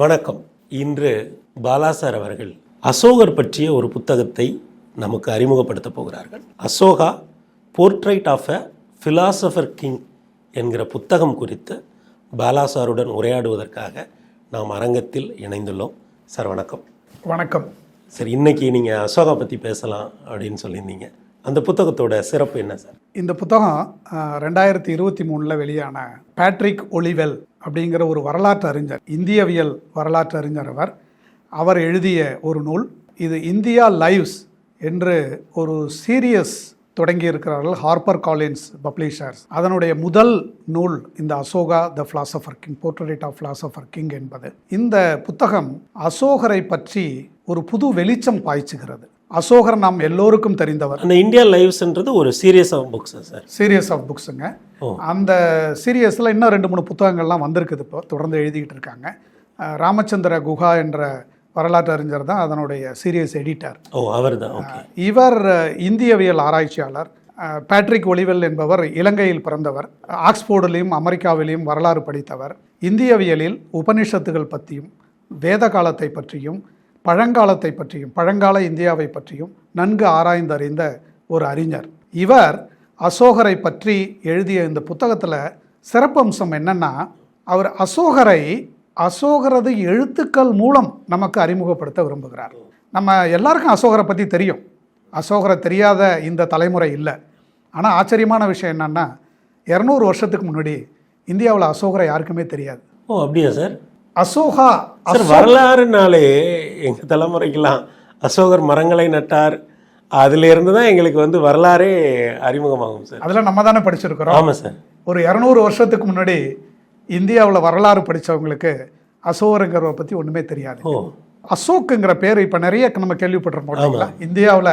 வணக்கம். இன்று பாலா சார் அவர்கள் அசோகர் பற்றிய ஒரு புத்தகத்தை நமக்கு அறிமுகப்படுத்த போகிறார்கள். Ashoka portrait of a philosopher king என்கிற புத்தகம் குறித்து பாலா சாருடன் உரையாடுவதற்காக நாம் அரங்கத்தில் இணைந்துள்ளோம். சார் வணக்கம். வணக்கம். சரி இன்னைக்கு நீங்கள் அசோகா பற்றி பேசலாம் அப்படின்னு சொல்லியிருந்தீங்க. அந்த புத்தகத்தோட சிறப்பு என்ன சார்? இந்த புத்தகம் ரெண்டாயிரத்தி இருபத்தி மூணில் வெளியான பேட்ரிக் ஒலிவெல் அப்படிங்கிற ஒரு வரலாற்று அறிஞர் இந்தியவியல் வரலாற்று அறிஞர் அவர் அவர் எழுதிய ஒரு நூல் இது இந்தியா லைவ்ஸ் என்று ஒரு சீரியஸ் தொடங்கி இருக்கிறார்கள் ஹார்பர் காலின்ஸ் பப்ளிஷர்ஸ். அதனுடைய முதல் நூல் இந்த Ashoka the philosopher king portrait of philosopher king என்பது. இந்த புத்தகம் அசோகரை பற்றி ஒரு புது வெளிச்சம் பாய்ச்சுகிறது. அசோகர் நாம் எல்லோருக்கும் தெரிந்தவர். அந்த இந்தியா லைவ்ஸ்ன்றது ஒரு சீரியஸ் ஆஃப் புக்ஸா சார். சீரியஸ் ஆஃப் புக்ஸுங்க. அந்த சீரியஸில் இன்னும் ரெண்டு மூணு புத்தகங்கள்லாம் வந்திருக்குது இப்போ தொடர்ந்து எழுதிக்கிட்டு இருக்காங்க. ராமச்சந்திர குஹா என்ற வரலாற்று அறிஞர் தான் அதனுடைய சீரியஸ் எடிட்டர். ஓ அவர் தான் இவர் இந்தியவியல் ஆராய்ச்சியாளர். பேட்ரிக் ஒலிவெல் என்பவர் இலங்கையில் பிறந்தவர். ஆக்ஸ்போர்டிலையும் அமெரிக்காவிலையும் வரலாறு படித்தவர். இந்தியவியலில் உபனிஷத்துகள் பற்றியும் வேத காலத்தை பற்றியும் பழங்காலத்தை பற்றியும் பழங்கால இந்தியாவை பற்றியும் நன்கு ஆராய்ந்தறிந்த ஒரு அறிஞர். இவர் அசோகரை பற்றி எழுதிய இந்த புத்தகத்தில் சிறப்பம்சம் என்னன்னா அவர் அசோகரை அசோகரது எழுத்துக்கள் மூலம் நமக்கு அறிமுகப்படுத்த விரும்புகிறார். நம்ம எல்லாருக்கும் அசோகரை பற்றி தெரியும். அசோகரை தெரியாத இந்த தலைமுறை இல்லை. ஆனால் ஆச்சரியமான விஷயம் என்னன்னா இரநூறு வருஷத்துக்கு முன்னாடி இந்தியாவில் அசோகரை யாருக்குமே தெரியாது. ஓ அப்படியா சார்? அசோகா சார் வரலாறுனாலே எங்கள் தலைமுறைக்கெல்லாம் அசோகர் மரங்களை நட்டார் அதுல இருந்து தான் எங்களுக்கு வந்து வரலாறே அறிமுகமாகும் சார். அதில் நம்ம தானே படிச்சிருக்கிறோம். ஆமாம் சார். ஒரு இரநூறு வருஷத்துக்கு முன்னாடி இந்தியாவில் வரலாறு படித்தவங்களுக்கு அசோகருங்கிறவரை பற்றி ஒன்றுமே தெரியாது. அசோக்குங்கிற பேர் இப்போ நிறைய நம்ம கேள்விப்பட்டிருப்போம் இந்தியாவில்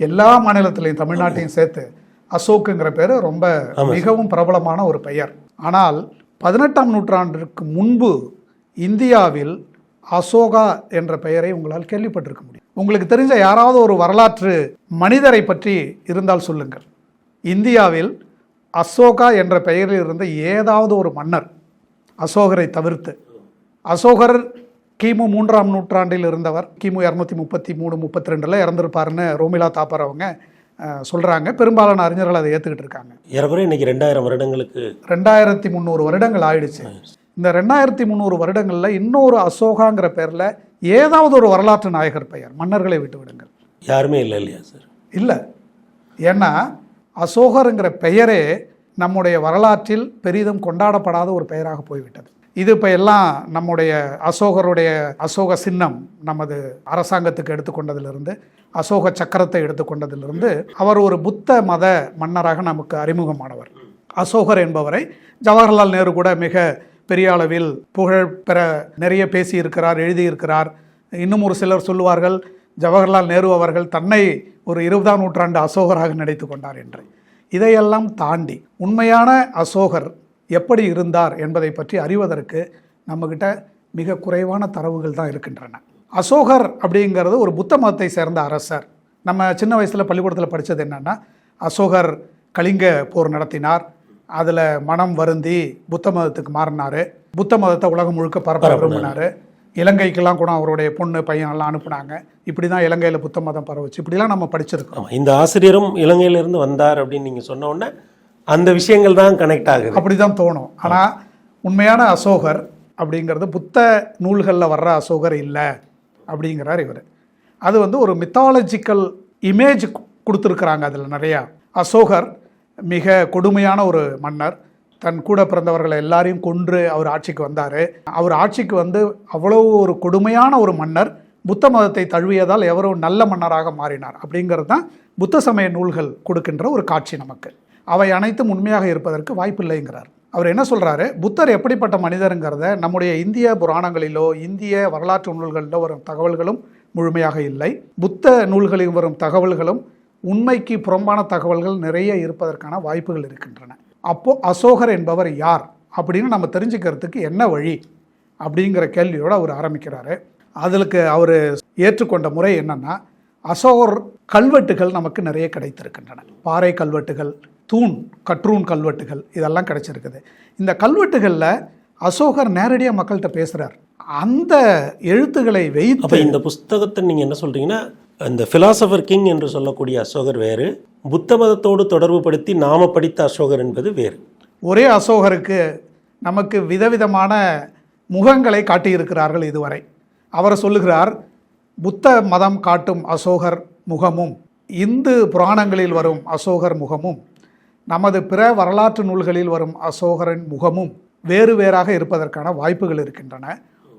எல்லா மாநிலத்திலையும் தமிழ்நாட்டையும் சேர்த்து அசோக்குங்கிற பேர் ரொம்ப மிகவும் பிரபலமான ஒரு பெயர். ஆனால் பதினெட்டாம் நூற்றாண்டிற்கு முன்பு இந்தியாவில் அசோகா என்ற பெயரை உங்களால் கேள்விப்பட்டிருக்க முடியும். உங்களுக்கு தெரிஞ்ச யாராவது ஒரு வரலாற்று மனிதரை பற்றி இருந்தால் சொல்லுங்கள். இந்தியாவில் அசோகா என்ற பெயரில் இருந்த ஏதாவது ஒரு மன்னர் அசோகரை தவிர்த்து. அசோகர் கிமு மூன்றாம் நூற்றாண்டில் இருந்தவர். கிமு இரநூத்தி முப்பத்தி மூணு முப்பத்தி ரெண்டில் இறந்திருப்பாருன்னு ரோமிலா தாப்பர் அவங்க சொல்றாங்க. பெரும்பாலான அறிஞர்கள் அதை ஏற்றுக்கிட்டு இருக்காங்க. ஏறக்குறைய இன்னைக்கு ரெண்டாயிரம் வருடங்களுக்கு ரெண்டாயிரத்தி முந்நூறு வருடங்கள் ஆயிடுச்சு. இந்த ரெண்டாயிரத்தி முந்நூறு வருடங்களில் இன்னொரு அசோகாங்கிற பேரில் ஏதாவது ஒரு வரலாற்று நாயகர் பெயர். மன்னர்களை விட்டு விடுங்கள். யாருமே இல்லை இல்லையா சார் இல்லை. ஏன்னா அசோகருங்கிற பெயரே நம்முடைய வரலாற்றில் பெரிதும் கொண்டாடப்படாத ஒரு பெயராக போய்விட்டது. இது இப்போ எல்லாம் நம்முடைய அசோகருடைய அசோக சின்னம் நமது அரசாங்கத்துக்கு எடுத்துக்கொண்டதிலிருந்து அசோக சக்கரத்தை எடுத்துக்கொண்டதிலிருந்து அவர் ஒரு புத்த மத மன்னராக நமக்கு அறிமுகமானவர். அசோகர் என்பவரை ஜவஹர்லால் நேரு கூட மிக பெரிய அளவில் புகழ் பெற நிறைய பேசியிருக்கிறார் எழுதியிருக்கிறார். இன்னும் ஒரு சிலர் சொல்லுவார்கள் ஜவஹர்லால் நேரு அவர்கள் தன்னை ஒரு இருபதாம் நூற்றாண்டு அசோகராக நினைத்து கொண்டார் என்று. இதையெல்லாம் தாண்டி உண்மையான அசோகர் எப்படி இருந்தார் என்பதை பற்றி அறிவதற்கு நம்மக்கிட்ட மிக குறைவான தரவுகள் தான் இருக்கின்றன. அசோகர் அப்படிங்கிறது ஒரு புத்த மதத்தை சேர்ந்த அரசர். நம்ம சின்ன வயசில் பள்ளிக்கூடத்தில் படித்தது என்னென்னா அசோகர் கலிங்க போர் நடத்தினார். அதில் மனம் வருந்தி புத்த மதத்துக்கு மாறினார். புத்த மதத்தை உலகம் முழுக்க பரப்ப விரும்பினார். இலங்கைக்கெல்லாம் கூட அவருடைய பொண்ணு பையன் எல்லாம் அனுப்புனாங்க. இப்படி தான் இலங்கையில் புத்த மதம் பரவுச்சு. இப்படிலாம் நம்ம படிச்சிருக்கோம் இந்த ஆசிரியரும் இலங்கையிலிருந்து வந்தார் அப்படின்னு நீங்கள் சொன்ன உடனே அந்த விஷயங்கள் தான் கனெக்ட் ஆகுது. அப்படி தான் தோணும். ஆனால் உண்மையான அசோகர் அப்படிங்கிறது புத்த நூல்களில் வர்ற அசோகர் இல்லை அப்படிங்கிறார் இவர். அது வந்து ஒரு மித்தாலஜிக்கல் இமேஜ் கொடுத்துருக்குறாங்க அதில் நிறையா. அசோகர் மிக கொடுமையான ஒரு மன்னர். தன் கூட பிறந்தவர்களை எல்லாரையும் கொன்று அவர் ஆட்சிக்கு வந்தார். அவர் ஆட்சிக்கு வந்து அவ்வளோ ஒரு கொடுமையான ஒரு மன்னர் புத்த மதத்தை தழுவியதால் எவரோ நல்ல மன்னராக மாறினார் அப்படிங்கிறது தான் புத்த சமய நூல்கள் கொடுக்கின்ற ஒரு காட்சி நமக்கு. அவை அனைத்தும் உண்மையாக இருப்பதற்கு வாய்ப்பில்லைங்கிறார் அவர் என்ன சொல்கிறாரு புத்தர் எப்படிப்பட்ட மனிதருங்கிறத நம்முடைய இந்திய புராணங்களிலோ இந்திய வரலாற்று நூல்களிலோ வரும் தகவல்களும் முழுமையாக இல்லை. புத்த நூல்களில் வரும் தகவல்களும் உண்மைக்கு புறம்பான தகவல்கள் நிறைய இருப்பதற்கான வாய்ப்புகள் இருக்கின்றன. அப்போ அசோகர் என்பவர் யார் அப்படின்னு நம்ம தெரிஞ்சுக்கிறதுக்கு என்ன வழி அப்படிங்கிற கேள்வியோடு அவர் ஆரம்பிக்கிறாரு. அதுக்கு அவர் ஏற்றுக்கொண்ட முறை என்னென்னா அசோகர் கல்வெட்டுகள் நமக்கு நிறைய கிடைத்திருக்கின்றன. பாறை கல்வெட்டுகள் தூண் கற்றூன் கல்வெட்டுகள் இதெல்லாம் கிடைச்சிருக்குது. இந்த கல்வெட்டுகளில் அசோகர் நேரடியாக மக்கள்கிட்ட பேசுகிறார் அந்த எழுத்துக்களை வைத்து இந்த புஸ்தகத்தை நீங்கள் என்ன சொல்கிறீங்கன்னா இந்த ஃபிலாசபர் கிங் என்று சொல்லக்கூடிய அசோகர் வேறு புத்த மதத்தோடு தொடர்பு படுத்தி நாம படித்த அசோகர் என்பது வேறு. ஒரே அசோகருக்கு நமக்கு விதவிதமான முகங்களை காட்டியிருக்கிறார்கள் இதுவரை. அவர் சொல்லுகிறார் புத்த மதம் காட்டும் அசோகர் முகமும் இந்து புராணங்களில் வரும் அசோகர் முகமும் நமது பிற வரலாற்று நூல்களில் வரும் அசோகரின் முகமும் வேறு வேறாக இருப்பதற்கான வாய்ப்புகள் இருக்கின்றன.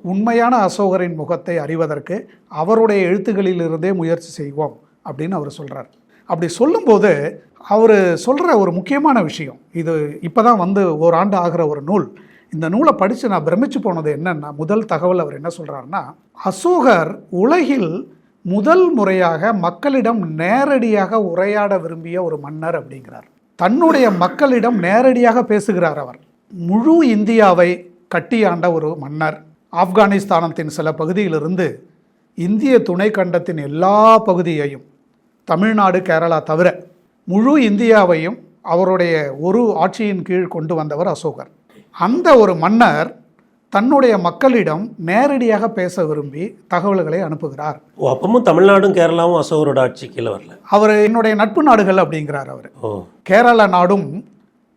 உண்மையான அசோகரின் முகத்தை அறிவதற்கு அவருடைய எழுத்துக்களிலிருந்தே முயற்சி செய்வோம் அப்படின்னு அவர் சொல்கிறார் அப்படி சொல்லும்போது அவர் சொல்கிற ஒரு முக்கியமான விஷயம் இது இப்போ தான் வந்து ஓராண்டு ஆகிற ஒரு நூல். இந்த நூலை படித்து நான் பிரமிச்சு போனது என்னென்னா முதல் தகவல் அவர் என்ன சொல்கிறாருன்னா அசோகர் உலகில் முதல் முறையாக மக்களிடம் நேரடியாக உரையாட விரும்பிய ஒரு மன்னர் அப்படிங்கிறார். தன்னுடைய மக்களிடம் நேரடியாக பேசுகிறார் அவர். முழு இந்தியாவை கட்டியாண்ட ஒரு மன்னர். ஆப்கானிஸ்தானத்தின் சில பகுதியிலிருந்து இந்திய துணை கண்டத்தின் எல்லா பகுதியையும் தமிழ்நாடு கேரளா தவிர முழு இந்தியாவையும் அவருடைய ஒரு ஆட்சியின் கீழ் கொண்டு வந்தவர் அசோகர். அந்த ஒரு மன்னர் தன்னுடைய மக்களிடம் நேரடியாக பேச விரும்பி தகவல்களை அனுப்புகிறார். ஓ அப்பவும் தமிழ்நாடும் கேரளாவும் அசோகரோட ஆட்சி கீழே வரல? அவர் என்னுடைய நட்பு நாடுகள் அப்படிங்கிறார் அவர். கேரள நாடும்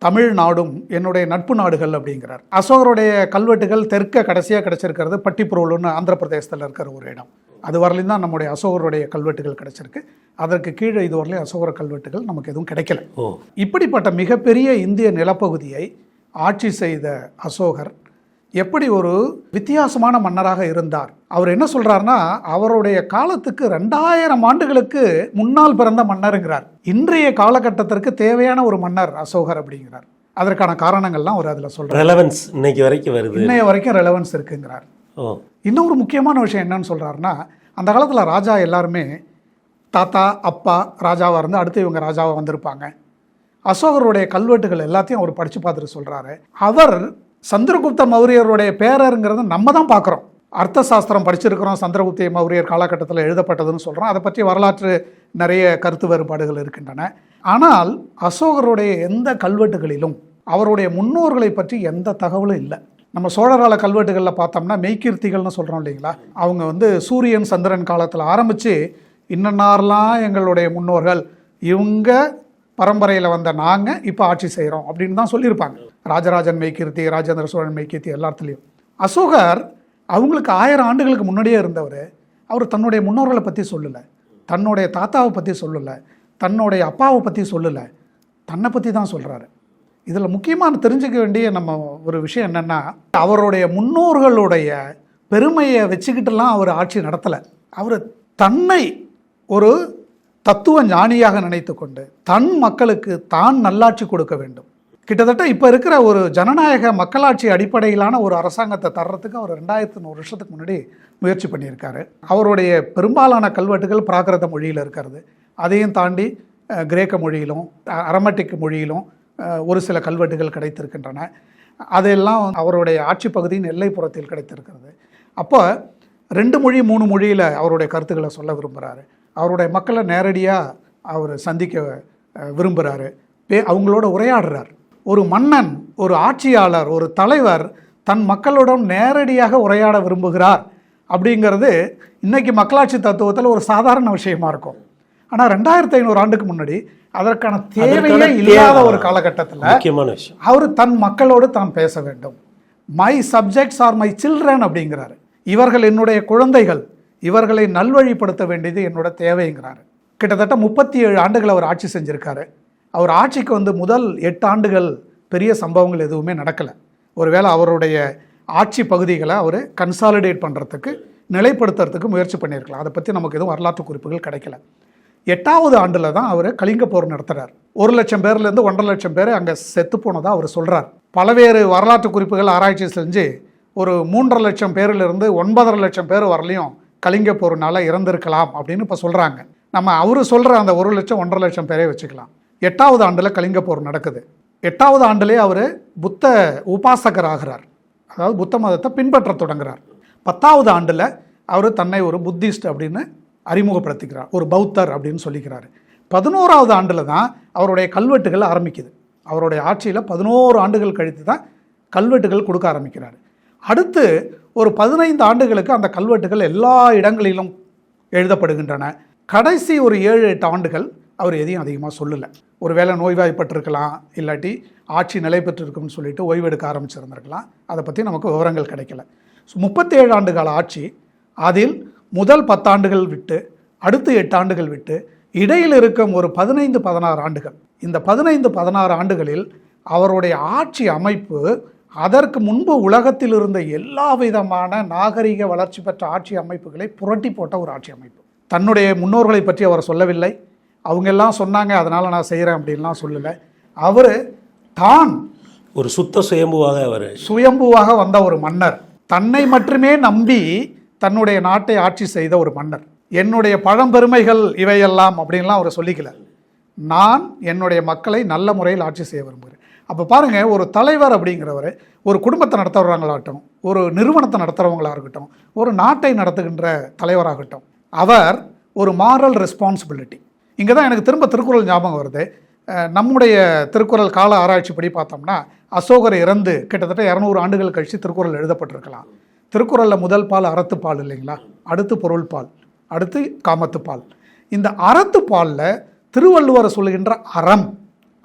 தமிழ்நாடும் என்னுடைய நட்பு நாடுகள் அப்படிங்கிறார். அசோகருடைய கல்வெட்டுகள் தெற்க கடைசியாக கிடைச்சிருக்கிறது பட்டிப்புரோலுன்னு ஆந்திர பிரதேசத்தில் இருக்கிற ஒரு இடம். அது வரலையும் தான் நம்முடைய அசோகருடைய கல்வெட்டுகள் கிடைச்சிருக்கு. அதற்கு கீழே இதுவரையிலும் அசோகர கல்வெட்டுகள் நமக்கு எதுவும் கிடைக்கல. இப்படிப்பட்ட மிகப்பெரிய இந்திய நிலப்பகுதியை ஆட்சி செய்த அசோகர் எப்படி ஒரு வித்தியாசமான மன்னராக இருந்தார்? அவர் என்ன சொல்றாருன்னா அவருடைய காலத்துக்கு ரெண்டாயிரம் ஆண்டுகளுக்கு முன்னால் பிறந்த மன்னருங்கிறார். இன்றைய காலகட்டத்திற்கு தேவையான ஒரு மன்னர் அசோகர் அப்படிங்கிறார். அதற்கான காரணங்கள்லாம் அவர் அதில் சொல்றார். ரெலவன்ஸ் இன்னைக்கு வரைக்கும் வருது. இன்னைய வரைக்கும் ரெலவன்ஸ் இருக்குங்கிறார். இன்னொரு முக்கியமான விஷயம் என்னன்னு சொல்றாருன்னா அந்த காலத்தில் ராஜா எல்லாருமே தாத்தா அப்பா ராஜாவாக இருந்து அடுத்து இவங்க ராஜாவாக வந்திருப்பாங்க. அசோகருடைய கல்வெட்டுகள் எல்லாத்தையும் அவர் படித்து பார்த்துட்டு சொல்கிறாரு அவர் சந்திரகுப்த மௌரியருடைய பேரருங்கிறத நம்ம தான் பார்க்குறோம். அர்த்த சாஸ்திரம் படிச்சிருக்கிறோம் சந்திரகுப்த மௌரியர் காலகட்டத்தில் எழுதப்பட்டதுன்னு சொல்கிறோம் அதை பற்றி வரலாற்று நிறைய கருத்து வேறுபாடுகள் இருக்கின்றன. ஆனால் அசோகருடைய எந்த கல்வெட்டுகளிலும் அவருடைய முன்னோர்களை பற்றி எந்த தகவலும் இல்லை. நம்ம சோழரால கல்வெட்டுகளில் பார்த்தோம்னா மெய்கீர்த்திகள்னு சொல்கிறோம் இல்லைங்களா? அவங்க வந்து சூரியன் சந்திரன் காலத்தில் ஆரம்பித்து இன்னன்னாரெலாம் எங்களுடைய முன்னோர்கள் இவங்க பரம்பரையில் வந்த நாங்கள் இப்போ ஆட்சி செய்கிறோம் அப்படின்னு தான் சொல்லியிருப்பாங்க. ராஜராஜன் மெய்கீர்த்தி ராஜேந்திர சோழன் மெய்கீர்த்தி எல்லாத்துலேயும் அசோகர் அவங்களுக்கு ஆயிரம் ஆண்டுகளுக்கு முன்னாடியே இருந்தவர். அவர் தன்னுடைய முன்னோர்களை பற்றி சொல்லலை. தன்னுடைய தாத்தாவை பற்றி சொல்லலை. தன்னுடைய அப்பாவை பற்றி சொல்லலை. தன்னை பற்றி தான் சொல்கிறாரு இதில் முக்கியமான தெரிஞ்சுக்க வேண்டிய நம்ம ஒரு விஷயம் என்னென்னா அவருடைய முன்னோர்களுடைய பெருமையை வச்சுக்கிட்டுலாம் அவர் ஆட்சி நடத்தலை. அவர் தன்னை ஒரு தத்துவ ஞானியாக நினைத்து கொண்டு தன் மக்களுக்கு தான் நல்லாட்சி கொடுக்க வேண்டும். கிட்டத்தட்ட இப்போ இருக்கிற ஒரு ஜனநாயக மக்களாட்சி அடிப்படையிலான ஒரு அரசாங்கத்தை தர்றதுக்கு அவர் ரெண்டாயிரத்து நூறு வருஷத்துக்கு முன்னாடி முயற்சி பண்ணியிருக்காரு. அவருடைய பெரும்பாலான கல்வெட்டுகள் பிராகிருத மொழியில் இருக்கிறது. அதையும் தாண்டி கிரேக்க மொழியிலும் அரமட்டிக் மொழியிலும் ஒரு சில கல்வெட்டுகள் கிடைத்திருக்கின்றன. அதெல்லாம் அவருடைய ஆட்சி பகுதியின் எல்லைப்புறத்தில் கிடைத்திருக்கிறது. அப்போ ரெண்டு மொழி மூணு மொழியில் அவருடைய கருத்துக்களை சொல்ல விரும்புகிறாரு அவருடைய மக்களை நேரடியாக அவர் சந்திக்க விரும்புகிறாரு பே அவங்களோட உரையாடுறார். ஒரு மன்னன் ஒரு ஆட்சியாளர் ஒரு தலைவர் தன் மக்களுடன் நேரடியாக உரையாட விரும்புகிறார் அப்படிங்கிறது இன்னைக்கு மக்களாட்சி தத்துவத்தில் ஒரு சாதாரண விஷயமா இருக்கும். ஆனால் ரெண்டாயிரத்தி ஐநூறு ஆண்டுக்கு முன்னாடி அதற்கான தேவையே இல்லாத. ஒரு காலகட்டத்தில் அவர் தன் மக்களோடு தான் பேச வேண்டும். My subjects are my children அப்படிங்கிறாரு. இவர்கள் என்னுடைய குழந்தைகள். இவர்களை நல்வழிப்படுத்த வேண்டியது என்னோட தேவைங்கிறாரு. கிட்டத்தட்ட முப்பத்தி ஏழு ஆண்டுகள் அவர் ஆட்சி செஞ்சிருக்காரு. அவர் ஆட்சிக்கு வந்து முதல் எட்டு ஆண்டுகள் பெரிய சம்பவங்கள் எதுவுமே நடக்கலை. ஒருவேளை அவருடைய ஆட்சி பகுதிகளை அவர் கன்சாலிடேட் பண்ணுறதுக்கு நிலைப்படுத்துறதுக்கு முயற்சி பண்ணியிருக்கலாம். அதை பற்றி நமக்கு எதுவும் வரலாற்று குறிப்புகள் கிடைக்கல. எட்டாவது ஆண்டில் தான் அவர் கலிங்க போர் நடத்துகிறார் ஒரு லட்சம் பேர்லேருந்து ஒன்றரை லட்சம் பேர் அங்கே செத்து போனதாக அவர் சொல்கிறார் பலவேறு வரலாற்று குறிப்புகள் ஆராய்ச்சி செஞ்சு ஒரு மூன்றரை லட்சம் பேரிலிருந்து ஒன்பதரை லட்சம் பேர் வரலையும் கலிங்க போர்னால இறந்திருக்கலாம் அப்படின்னு இப்போ சொல்கிறாங்க நம்ம அவர் சொல்கிற அந்த ஒரு லட்சம் ஒன்றரை லட்சம் பேரே வச்சுக்கலாம். எட்டாவது ஆண்டில் கலிங்க போர் நடக்குது. எட்டாவது ஆண்டிலே அவர் புத்த உபாசகர் ஆகிறார் அதாவது புத்த மதத்தை பின்பற்ற தொடங்குறார். பத்தாவது ஆண்டில் அவர் தன்னை ஒரு புத்திஸ்ட் அப்படின்னு அறிமுகப்படுத்திக்கிறார். ஒரு பௌத்தர் அப்படின்னு சொல்லிக்கிறார். பதினோராவது ஆண்டில் தான் அவருடைய கல்வெட்டுகள் ஆரம்பிக்குது. அவருடைய ஆட்சியில் பதினோரு ஆண்டுகள் கழித்து தான் கல்வெட்டுகள் கொடுக்க ஆரம்பிக்கிறார். அடுத்து ஒரு பதினைந்து ஆண்டுகளுக்கு அந்த கல்வெட்டுகள் எல்லா இடங்களிலும் எழுதப்படுகின்றன. கடைசி ஒரு ஏழு எட்டு ஆண்டுகள் அவர் எதையும் அதிகமாக சொல்லலை. ஒருவேளை நோய்வாய்ப்பட்டிருக்கலாம் இல்லாட்டி ஆட்சி நிலை பெற்றிருக்கும்னு சொல்லிட்டு ஓய்வெடுக்க ஆரம்பிச்சிருந்திருக்கலாம். அதை பற்றி நமக்கு விவரங்கள் கிடைக்கல. ஸோ முப்பத்தேழு ஆண்டு கால ஆட்சி அதில் முதல் பத்தாண்டுகள் விட்டு அடுத்து எட்டு ஆண்டுகள் விட்டு இடையில் இருக்கும் ஒரு பதினைந்து பதினாறு ஆண்டுகள். இந்த பதினைந்து பதினாறு ஆண்டுகளில் அவருடைய ஆட்சி அமைப்பு அதற்கு முன்பு உலகத்தில் இருந்த எல்லா விதமான நாகரிக வளர்ச்சி பெற்ற ஆட்சி அமைப்புகளை புரட்டி போட்ட ஒரு ஆட்சி அமைப்பு. தன்னுடைய முன்னோர்களை பற்றி அவர் சொல்லவில்லை. அவங்க எல்லாம் சொன்னாங்க அதனால் நான் செய்கிறேன் அப்படின்லாம் சொல்லலை. அவர் தான் ஒரு சுத்த சுயம்புவாக அவர். சுயம்புவாக வந்த ஒரு மன்னர். தன்னை மட்டுமே நம்பி தன்னுடைய நாட்டை ஆட்சி செய்த ஒரு மன்னர். என்னுடைய பழம்பெருமைகள் இவையெல்லாம் அப்படின்லாம் அவர் சொல்லிக்கல. நான் என்னுடைய மக்களை நல்ல முறையில் ஆட்சி செய்ய விரும்புகிறேன். அப்போ பாருங்க ஒரு தலைவர் அப்படிங்கிறவர் ஒரு குடும்பத்தை நடத்துகிறவங்களாகட்டும் ஒரு நிறுவனத்தை நடத்துகிறவங்களா இருக்கட்டும் ஒரு நாட்டை நடத்துகின்ற தலைவராகட்டும் அவர் ஒரு மாரல் ரெஸ்பான்சிபிலிட்டி இங்கே தான் எனக்கு திரும்ப திருக்குறள் ஞாபகம் வருது. நம்முடைய திருக்குறள் கால ஆராய்ச்சிப்படி பார்த்தோம்னா அசோகர் இறந்து கிட்டத்தட்ட இரநூறு ஆண்டுகள் கழித்து திருக்குறள் எழுதப்பட்டிருக்கலாம். திருக்குறளில் முதல் பால் அறத்துப்பால் இல்லைங்களா? அடுத்து பொருள்பால் அடுத்து காமத்துப்பால் இந்த அறத்துப்பாலில் திருவள்ளுவர் சொல்லுகின்ற அறம்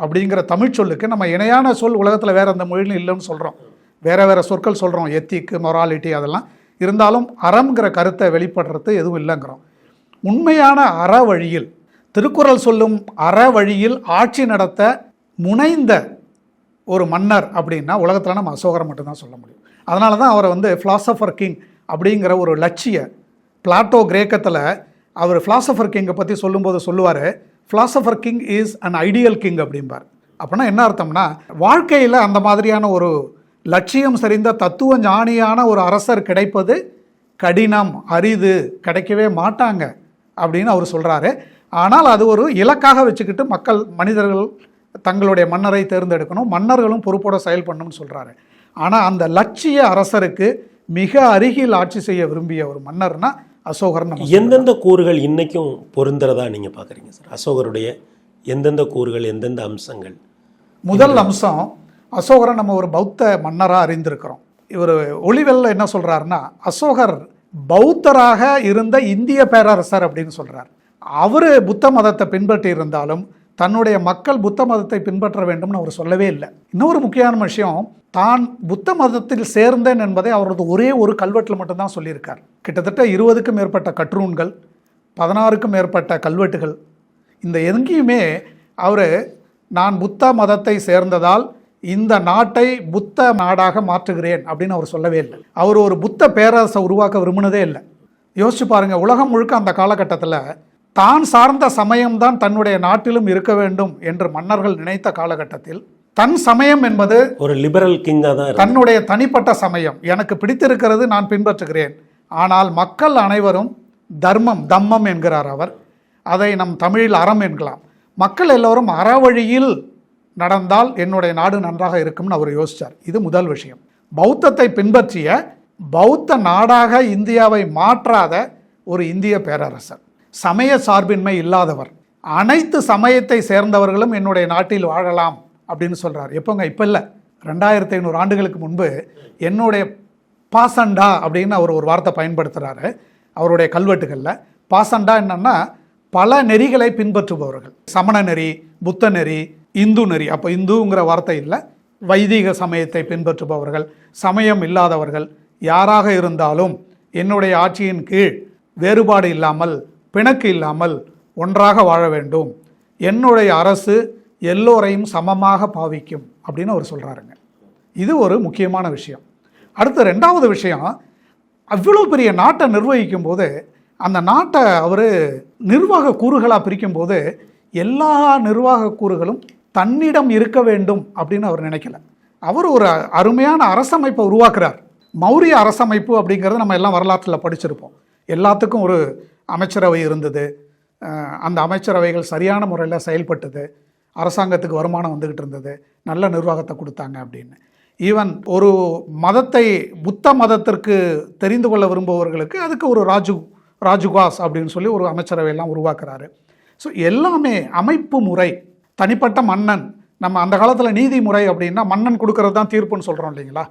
அப்படிங்கிற தமிழ் சொல்லுக்கு நம்ம இணையான சொல் உலகத்தில் வேறு எந்த மொழியிலும் இல்லைன்னு சொல்கிறோம் வேறு வேறு சொற்கள் சொல்கிறோம் எத்திக்கு மொராலிட்டி அதெல்லாம். இருந்தாலும் அறம்ங்கிற கருத்தை வெளிப்படுறது எதுவும் இல்லைங்கிறோம். உண்மையான அற வழியில் திருக்குறள் சொல்லும் அற வழியில் ஆட்சி நடத்த முனைந்த ஒரு மன்னர் அப்படின்னா உலகத்தில் நம்ம அசோகரை மட்டும்தான் சொல்ல முடியும். அதனால தான் அவரை வந்து ஃபிலாசபர் கிங் அப்படிங்கிற ஒரு லட்சிய பிளாட்டோ கிரேக்கத்தில் அவர் ஃபிலாசபர் கிங்கை பற்றி சொல்லும்போது சொல்லுவார் philosopher king is an ideal king அப்படிம்பார். அப்படின்னா என்ன அர்த்தம்னா வாழ்க்கையில் அந்த மாதிரியான ஒரு லட்சியம் சரிந்த தத்துவ ஞானியான ஒரு அரசர் கிடைப்பது கடினம் அரிது கிடைக்கவே மாட்டாங்க அப்படின்னு அவர் சொல்கிறாரு ஆனால் அது ஒரு இலக்காக வச்சுக்கிட்டு மக்கள் மனிதர்கள் தங்களுடைய மன்னரை தேர்ந்தெடுக்கணும் மன்னர்களும் பொறுப்போட செயல்படணும்னு சொல்கிறாரு ஆனால் அந்த லட்சிய அரசருக்கு மிக அருகில் ஆட்சி செய்ய விரும்பிய ஒரு மன்னர்னா அசோகர் நம்ம எந்தெந்த கூறுகள் இன்னைக்கும் பொருந்துறதா நீங்க பாக்குறீங்க சார்? அசோகருடைய எந்தெந்த கூறுகள் எந்தெந்த அம்சங்கள்? முதல் அம்சம் அசோகரை நம்ம ஒரு பௌத்த மன்னராக அறிந்திருக்கிறோம். இவர் ஒளிவெல்ல என்ன சொல்றாருன்னா அசோகர் பௌத்தராக இருந்த இந்திய பேரரசர் அப்படின்னு சொல்றார். அவர் புத்த மதத்தை பின்பற்றி இருந்தாலும் தன்னுடைய மக்கள் புத்த மதத்தை பின்பற்ற வேண்டும்னு அவர் சொல்லவே இல்லை. இன்னொரு முக்கியமான விஷயம் தான் புத்த மதத்தில் சேர்ந்தேன் என்பதை அவரது ஒரே ஒரு கல்வெட்டில் மட்டும்தான் சொல்லியிருக்கார். கிட்டத்தட்ட இருபதுக்கும் மேற்பட்ட கற்றூன்கள் பதினாறுக்கும் மேற்பட்ட கல்வெட்டுகள் இந்த எங்கேயுமே அவர் நான் புத்த மதத்தை சேர்ந்ததால் இந்த நாட்டை புத்த நாடாக மாற்றுகிறேன் அப்படின்னு அவர் சொல்லவே இல்லை. அவர் ஒரு புத்த பேரரசை உருவாக்க விரும்பினதே இல்லை. யோசிச்சு பாருங்கள் உலகம் முழுக்க அந்த காலகட்டத்தில் தான் சார்ந்த சமயம்தான் தன்னுடைய நாட்டிலும் இருக்க வேண்டும் என்று மன்னர்கள் நினைத்த காலகட்டத்தில் தன் சமயம் என்பது ஒரு லிபரல் கிங்கா தான். தன்னுடைய தனிப்பட்ட சமயம். எனக்கு பிடித்திருக்கிறது நான் பின்பற்றுகிறேன். ஆனால் மக்கள் அனைவரும் தர்மம் தம்மம் என்கிறார் அவர். அதை நம் தமிழில் அறம் என்கலாம். மக்கள் எல்லோரும் அறவழியில் நடந்தால் என்னுடைய நாடு நன்றாக இருக்கும்னு அவர் யோசிச்சார். இது முதல் விஷயம். பௌத்தத்தை பின்பற்றிய பௌத்த நாடாக இந்தியாவை மாற்றாத ஒரு இந்திய பேரரசர். சமய சார்பின்மை இல்லாதவர். அனைத்து சமயத்தை சேர்ந்தவர்களும் என்னுடைய நாட்டில் வாழலாம் அப்படின்னு சொல்கிறார் எப்போங்க? இப்போ இல்லை ரெண்டாயிரத்தி ஐநூறு ஆண்டுகளுக்கு முன்பு என்னுடைய பாசண்டா அப்படின்னு அவர் ஒரு வார்த்தை பயன்படுத்துகிறாரு அவருடைய கல்வெட்டுகளில். பாசண்டா என்னன்னா பல நெறிகளை பின்பற்றுபவர்கள். சமண நெறி புத்த நெறி இந்து நெறி. அப்போ இந்துங்கிற வார்த்தை இல்லை. வைதிக சமயத்தை பின்பற்றுபவர்கள் சமயம் இல்லாதவர்கள் யாராக இருந்தாலும் என்னுடைய ஆட்சியின் கீழ் வேறுபாடு இல்லாமல் பிணக்கு இல்லாமல் ஒன்றாக வாழ வேண்டும். என்னுடைய அரசு எல்லோரையும் சமமாக பாவிக்கும் அப்படின்னு அவர் சொல்கிறாருங்க இது ஒரு முக்கியமான விஷயம். அடுத்த ரெண்டாவது விஷயம் அவ்வளோ பெரிய நாட்டை நிர்வகிக்கும் போது அந்த நாட்டை அவர் நிர்வாக கூறுகளாக பிரிக்கும்போது எல்லா நிர்வாக கூறுகளும் தன்னிடம் இருக்க வேண்டும் அப்படின்னு அவர் நினைக்கல. அவர் ஒரு அருமையான அரசமைப்பை உருவாக்குறார். மௌரிய அரசமைப்பு அப்படிங்கிறது நம்ம எல்லாம் வரலாற்றில் படிச்சிருப்போம். எல்லாத்துக்கும் ஒரு அமைச்சரவை இருந்தது. அந்த அமைச்சரவைகள் சரியான முறையில் செயல்பட்டது. அரசாங்கத்துக்கு வருமானம் வந்துக்கிட்டு இருந்தது. நல்ல நிர்வாகத்தை கொடுத்தாங்க அப்படின்னு. ஈவன் ஒரு மதத்தை புத்த மதத்திற்கு தெரிந்து கொள்ள விரும்புபவர்களுக்கு அதுக்கு ஒரு ராஜு ராஜுகாஸ் அப்படின்னு சொல்லி ஒரு அமைச்சரவையெல்லாம் உருவாக்குறாரு. ஸோ எல்லாமே அமைப்பு முறை. தனிப்பட்ட மன்னன். நம்ம அந்த காலத்தில் நீதிமுறை அப்படின்னா மன்னன் கொடுக்கறது தான் தீர்ப்புன்னு சொல்கிறோம் இல்லைங்களா?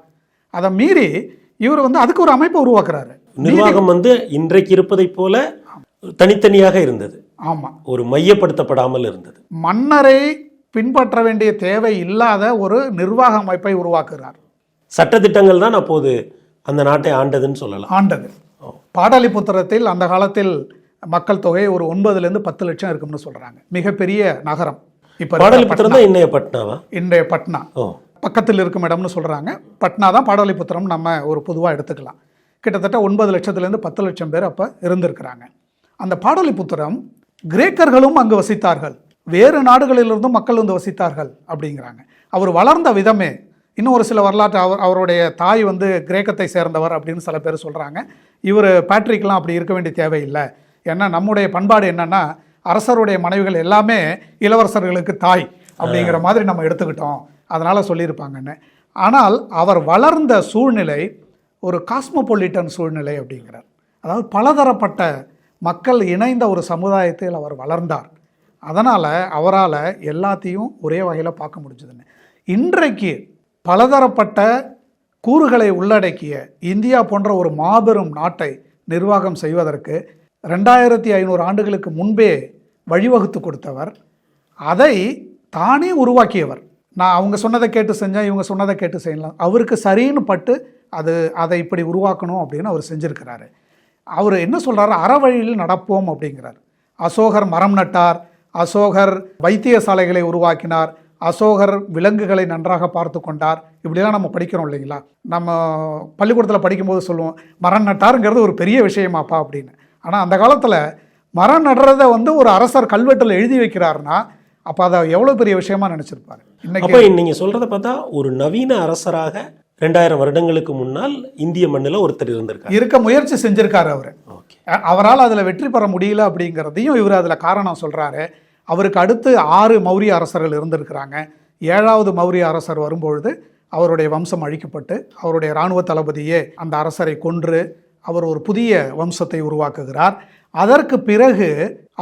அதை மீறி இவர் வந்து அதுக்கு ஒரு அமைப்பை உருவாக்குறாரு. நிர்வாகம் வந்து இன்றைக்கு இருப்பதைப் போல தனித்தனியாக இருந்தது. ஆமாம் ஒரு மையப்படுத்தப்படாமல் இருந்தது. மன்னரை பின்பற்ற வேண்டிய தேவை இல்லாத ஒரு நிர்வாக அமைப்பை உருவாக்குகிறார். சட்டதிட்டங்கள் தான் அப்போது அந்த நாட்டை ஆண்டதுன்னு சொல்லலாம். ஆண்டது. பாடலிபுத்திரத்தில் அந்த காலத்தில் மக்கள் தொகை ஒரு ஒன்பதுலேருந்து பத்து லட்சம் இருக்கும்னு சொல்றாங்க. மிகப்பெரிய நகரம். இப்போ பாடலிபுத்திரம் தான் இன்னைய பட்னாவா? இன்றைய பட்னா. பக்கத்தில் இருக்கும் இடம்னு சொல்றாங்க. பட்னா தான் பாடலிபுத்திரம் நம்ம ஒரு பொதுவாக எடுத்துக்கலாம். கிட்டத்தட்ட ஒன்பது லட்சத்துலேருந்து பத்து லட்சம் பேர் அப்போ இருந்திருக்கிறாங்க. அந்த பாடலிபுத்திரம் கிரேக்கர்களும் அங்கு வசித்தார்கள். வேறு நாடுகளிலிருந்தும் மக்கள் வந்து வசித்தார்கள் அப்படிங்கிறாங்க. அவர் வளர்ந்த விதமே இன்னும் ஒரு சில வரலாற்று அவர் அவருடைய தாய் வந்து கிரேக்கத்தை சேர்ந்தவர் அப்படின்னு சில பேர் சொல்கிறாங்க இவர் பேட்ரிக்லாம் அப்படி இருக்க வேண்டிய தேவையில்லை. ஏன்னா நம்முடைய பண்பாடு என்னன்னா அரசருடைய மனைவிகள் எல்லாமே இளவரசர்களுக்கு தாய் அப்படிங்கிற மாதிரி நம்ம எடுத்துக்கிட்டோம். அதனால் சொல்லியிருப்பாங்கன்னு. ஆனால் அவர் வளர்ந்த சூழ்நிலை ஒரு காஸ்மோபொலிட்டன் சூழ்நிலை அப்படிங்கிறார். அதாவது பலதரப்பட்ட மக்கள் இணைந்த ஒரு சமுதாயத்தில் அவர் வளர்ந்தார். அதனால் அவரால் எல்லாத்தையும் ஒரே வகையில் பார்க்க முடிஞ்சதுன்னு இன்றைக்கு பலதரப்பட்ட கூறுகளை உள்ளடக்கிய இந்தியா போன்ற ஒரு மாபெரும் நாட்டை நிர்வாகம் செய்வதற்கு ரெண்டாயிரத்தி ஐநூறு ஆண்டுகளுக்கு முன்பே வழிவகுத்து கொடுத்தவர். அதை தானே உருவாக்கியவர். நான் அவங்க சொன்னதை கேட்டு செஞ்சேன் இவங்க சொன்னதை கேட்டு செய்யலாம். அவருக்கு சரின்னு பட்டு அது அதை இப்படி உருவாக்கணும் அப்படின்னு அவர் செஞ்சுருக்கிறாரு. அவர் என்ன சொல்றாரு? அறவழியில் நடப்போம் அப்படிங்கிறார். அசோகர் மரம் நட்டார். அசோகர் வைத்தியசாலைகளை உருவாக்கினார். அசோகர் விலங்குகளை நன்றாக பார்த்து கொண்டார். இப்படிலாம் நம்ம படிக்கிறோம் இல்லைங்களா? நம்ம பள்ளிக்கூடத்தில் படிக்கும்போது சொல்லுவோம் மரம் நட்டாருங்கிறது ஒரு பெரிய விஷயமாப்பா அப்படின்னு. ஆனால் அந்த காலத்தில் மரம் நடுறதை வந்து ஒரு அரசர் கல்வெட்டில் எழுதி வைக்கிறாருன்னா அப்போ அதை எவ்வளோ பெரிய விஷயமா நினச்சிருப்பாரு? இன்னைக்கு நீங்கள் சொல்கிறத பார்த்தா ஒரு நவீன அரசராக ரெண்டாயிரம் வருடங்களுக்கு முன்னால் இந்திய மண்ணில் ஒருத்தர் இருந்திருக்காரு. இருக்க முயற்சி செஞ்சிருக்காரு அவர். அவரால் அதில் வெற்றி பெற முடியல அப்படிங்கிறதையும் இவர் அதில் காரணம் சொல்கிறாரு அவருக்கு அடுத்து ஆறு மௌரிய அரசர்கள் இருந்திருக்கிறாங்க. ஏழாவது மௌரிய அரசர் வரும்பொழுது அவருடைய வம்சம் அழிக்கப்பட்டு அவருடைய இராணுவ தளபதியே அந்த அரசரை கொன்று அவர் ஒரு புதிய வம்சத்தை உருவாக்குகிறார். அதற்கு பிறகு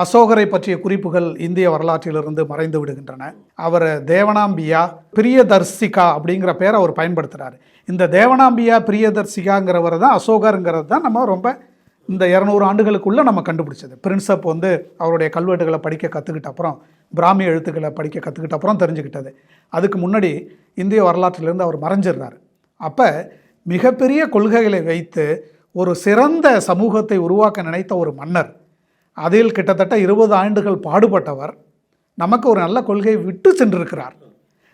அசோகரை பற்றிய குறிப்புகள் இந்திய வரலாற்றிலிருந்து மறைந்து விடுகின்றன. அவர் தேவனாம்பியா பிரியதர்சிகா அப்படிங்கிற பேரை அவர் பயன்படுத்துகிறார் இந்த தேவனாம்பியா பிரியதர்சிகாங்கிறவர் தான் அசோகருங்கிறது தான் நம்ம ரொம்ப இந்த இரநூறு ஆண்டுகளுக்குள்ளே நம்ம கண்டுபிடிச்சது. பிரின்சப் வந்து அவருடைய கல்வெட்டுகளை படிக்க கற்றுக்கிட்ட அப்புறம் பிராமி எழுத்துக்களை படிக்க கற்றுக்கிட்ட அப்புறம் தெரிஞ்சுக்கிட்டது. அதுக்கு முன்னாடி இந்திய வரலாற்றிலிருந்து அவர் மறைஞ்சிடுறார். அப்போ மிகப்பெரிய கொள்கைகளை வைத்து ஒரு சிறந்த சமூகத்தை உருவாக்க நினைத்த ஒரு மன்னர் அதில் கிட்டத்தட்ட இருபது ஆண்டுகள் பாடுபட்டவர் நமக்கு ஒரு நல்ல கொள்கையை விட்டு சென்றிருக்கிறார்.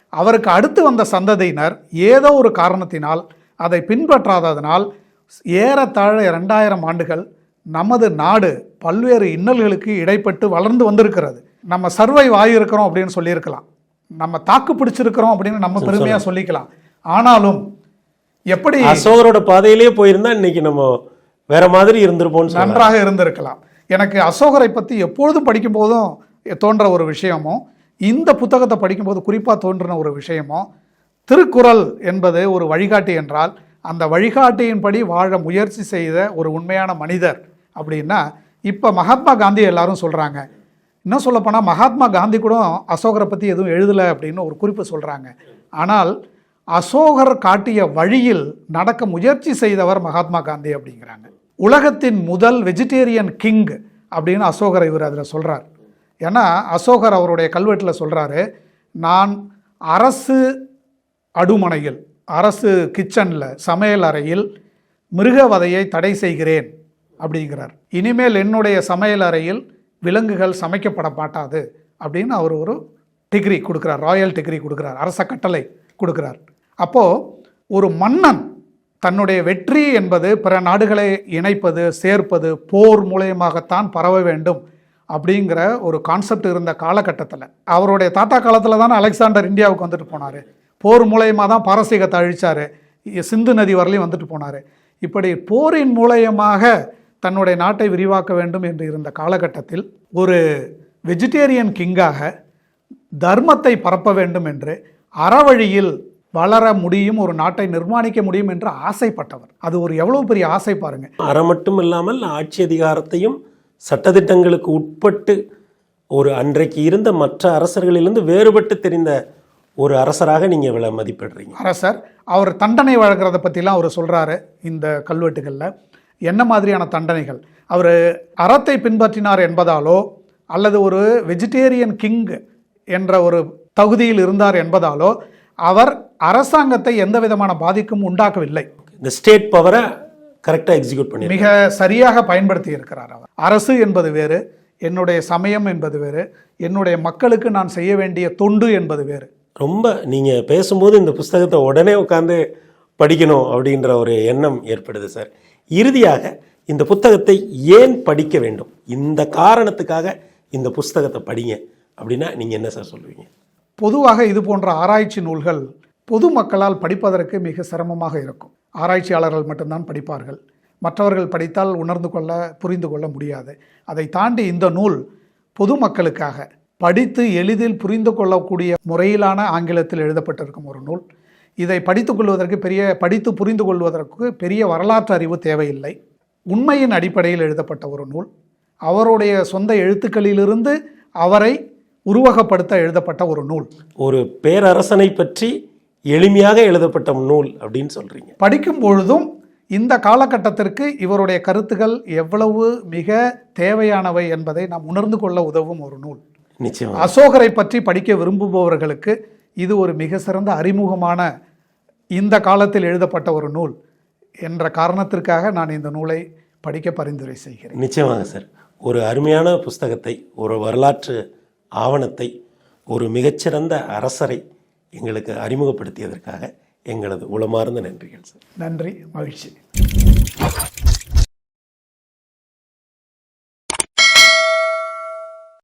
அவருக்கு அடுத்து வந்த சந்ததியினர் ஏதோ ஒரு காரணத்தினால் அதை பின்பற்றாததனால் ஏறத்தாழ இரண்டாயிரம் ஆண்டுகள் நமது நாடு பல்வேறு இன்னல்களுக்கு இடைப்பட்டு வளர்ந்து வந்திருக்கிறது. நம்ம சர்வை ஆகியிருக்கிறோம் அப்படின்னு சொல்லியிருக்கலாம். நம்ம தாக்கு பிடிச்சிருக்கிறோம் அப்படின்னு நம்ம பெருமையாக சொல்லிக்கலாம். ஆனாலும் எப்படி அசோகரோட பாதையிலே போயிருந்தா இன்னைக்கு நம்ம வேற மாதிரி இருந்திருப்போம்னு சொல்லலாம். நன்றாக இருந்திருக்கலாம். எனக்கு அசோகரை பற்றி எப்பொழுதும் படிக்கும்போதும் தோன்ற ஒரு விஷயமும் இந்த புத்தகத்தை படிக்கும்போது குறிப்பாக தோன்றின ஒரு விஷயமும் திருக்குறள் என்பது ஒரு வழிகாட்டி என்றால் அந்த வழிகாட்டியின்படி வாழ முயற்சி செய்த ஒரு உண்மையான மனிதர் அப்படின்னா இப்போ மகாத்மா காந்தி எல்லாரும் சொல்கிறாங்க இன்னும் சொல்லப்போனால் மகாத்மா காந்தி கூட அசோகரை பற்றி எதுவும் எழுதலை அப்படின்னு ஒரு குறிப்பு சொல்கிறாங்க ஆனால் அசோகர் காட்டிய வழியில் நடக்க முயற்சி செய்தவர் மகாத்மா காந்தி அப்படிங்கிறாங்க. உலகத்தின் முதல் வெஜிடேரியன் கிங் அப்படின்னு அசோகர் இவர் அதில் சொல்கிறார் ஏன்னா அசோகர் அவருடைய கல்வெட்டில் சொல்கிறாரு நான் அரசு அடுமனையில் அரசு கிச்சனில் சமையல் அறையில் மிருகவதையை தடை செய்கிறேன் அப்படிங்கிறார். இனிமேல் என்னுடைய சமையல் அறையில் விலங்குகள் சமைக்கப்பட மாட்டாது அப்படின்னு அவர் ஒரு டிகிரி கொடுக்குறார் ராயல் டிகிரி கொடுக்குறார் அரச கட்டளை கொடுக்குறார். அப்போது ஒரு மன்னன் தன்னுடைய வெற்றி என்பது பிற நாடுகளை இணைப்பது சேர்ப்பது போர் மூலயமாகத்தான் பரவ வேண்டும் அப்படிங்கிற ஒரு கான்செப்ட் இருந்த காலகட்டத்தில். அவருடைய தாத்தா காலத்தில் தானே அலெக்சாண்டர் இந்தியாவுக்கு வந்துட்டு போனார். போர் மூலயமா தான் பாரசீகத்தை அழித்தார் சிந்து நதி வரலையும் வந்துட்டு போனார். இப்படி போரின் மூலயமாக தன்னுடைய நாட்டை விரிவாக்க வேண்டும் என்று இருந்த காலகட்டத்தில் ஒரு வெஜிடேரியன் கிங்காக தர்மத்தை பரப்ப வேண்டும் என்று அறவழியில் வளர முடியும் ஒரு நாட்டை நிர்மாணிக்க முடியும் என்று ஆசைப்பட்டவர். அது ஒரு எவ்வளவு பெரிய ஆசை பாருங்க. அறம் மட்டும் இல்லாமல் ஆட்சி அதிகாரத்தையும் சட்டதிட்டங்களுக்கு உட்பட்டு ஒரு அன்றைக்கு இருந்த மற்ற அரசர்களிலிருந்து வேறுபட்டு தெரிந்த ஒரு அரசராக நீங்கள் இவ்வளோ மதிப்பிடுறீங்க. அரசர் அவர் தண்டனை வழங்குறத பற்றிலாம் அவர் சொல்கிறாரு இந்த கல்வெட்டுகளில். என்ன மாதிரியான தண்டனைகள்? அவர் அறத்தை பின்பற்றினார் என்பதாலோ அல்லது ஒரு வெஜிடேரியன் கிங் என்ற ஒரு தகுதியில் இருந்தார் என்பதாலோ அவர் அரசாங்கத்தை எந்த விதமான பாதிக்கும் உண்டாக்கவில்லை. இந்த ஸ்டேட் பவரை கரெக்டாக எக்ஸிக்யூட் பண்ணி மிக சரியாக பயன்படுத்தி இருக்கிறார் அவர். அரசு என்பது வேறு என்னுடைய சமயம் என்பது வேறு என்னுடைய மக்களுக்கு நான் செய்ய வேண்டிய தொண்டு என்பது வேறு. ரொம்ப நீங்கள் பேசும்போது இந்த புஸ்தகத்தை உடனே உட்காந்து படிக்கணும் அப்படின்ற ஒரு எண்ணம் ஏற்படுது சார். இறுதியாக இந்த புத்தகத்தை ஏன் படிக்க வேண்டும்? இந்த காரணத்துக்காக இந்த புஸ்தகத்தை படிங்க அப்படின்னா நீங்கள் என்ன சார் சொல்லுவீங்க? பொதுவாக இது போன்ற ஆராய்ச்சி நூல்கள் பொதுமக்களால் படிப்பதற்கு மிக சிரமமாக இருக்கும். ஆராய்ச்சியாளர்கள் மட்டும்தான் படிப்பார்கள். மற்றவர்கள் படித்தால் உணர்ந்து கொள்ள புரிந்து கொள்ள முடியாது. அதை தாண்டி இந்த நூல் பொதுமக்களுக்காக படித்து எளிதில் புரிந்து கொள்ளக்கூடிய முறையிலான ஆங்கிலத்தில் எழுதப்பட்டிருக்கும் ஒரு நூல். இதை படித்துக் கொள்வதற்கு பெரிய படித்து புரிந்து கொள்வதற்கு பெரிய வரலாற்று அறிவு தேவையில்லை. உண்மையின் அடிப்படையில் எழுதப்பட்ட ஒரு நூல். அவருடைய சொந்த எழுத்துக்களிலிருந்து அவரை உருவகப்படுத்த எழுதப்பட்ட ஒரு நூல். ஒரு பேரரசனை பற்றி எளிமையாக எழுதப்பட்ட நூல் அப்படின்னு சொல்கிறீங்க படிக்கும் பொழுதும் இந்த காலகட்டத்திற்கு இவருடைய கருத்துக்கள் எவ்வளவு மிக தேவையானவை என்பதை நாம் உணர்ந்து கொள்ள உதவும் ஒரு நூல். நிச்சயமா. அசோகரை பற்றி படிக்க விரும்புபவர்களுக்கு இது ஒரு மிக சிறந்த அறிமுகமான இந்த காலத்தில் எழுதப்பட்ட ஒரு நூல் என்ற காரணத்திற்காக நான் இந்த நூலை படிக்க பரிந்துரை செய்கிறேன். நிச்சயமாக சார். ஒரு அருமையான புஸ்தகத்தை ஒரு வரலாற்று ஆவணத்தை ஒரு மிகச்சிறந்த அரசரை எங்களுக்கு அறிமுகப்படுத்தியதற்காக எங்களது உளமார்ந்த நன்றிகள் சார். நன்றி மகிழ்ச்சி.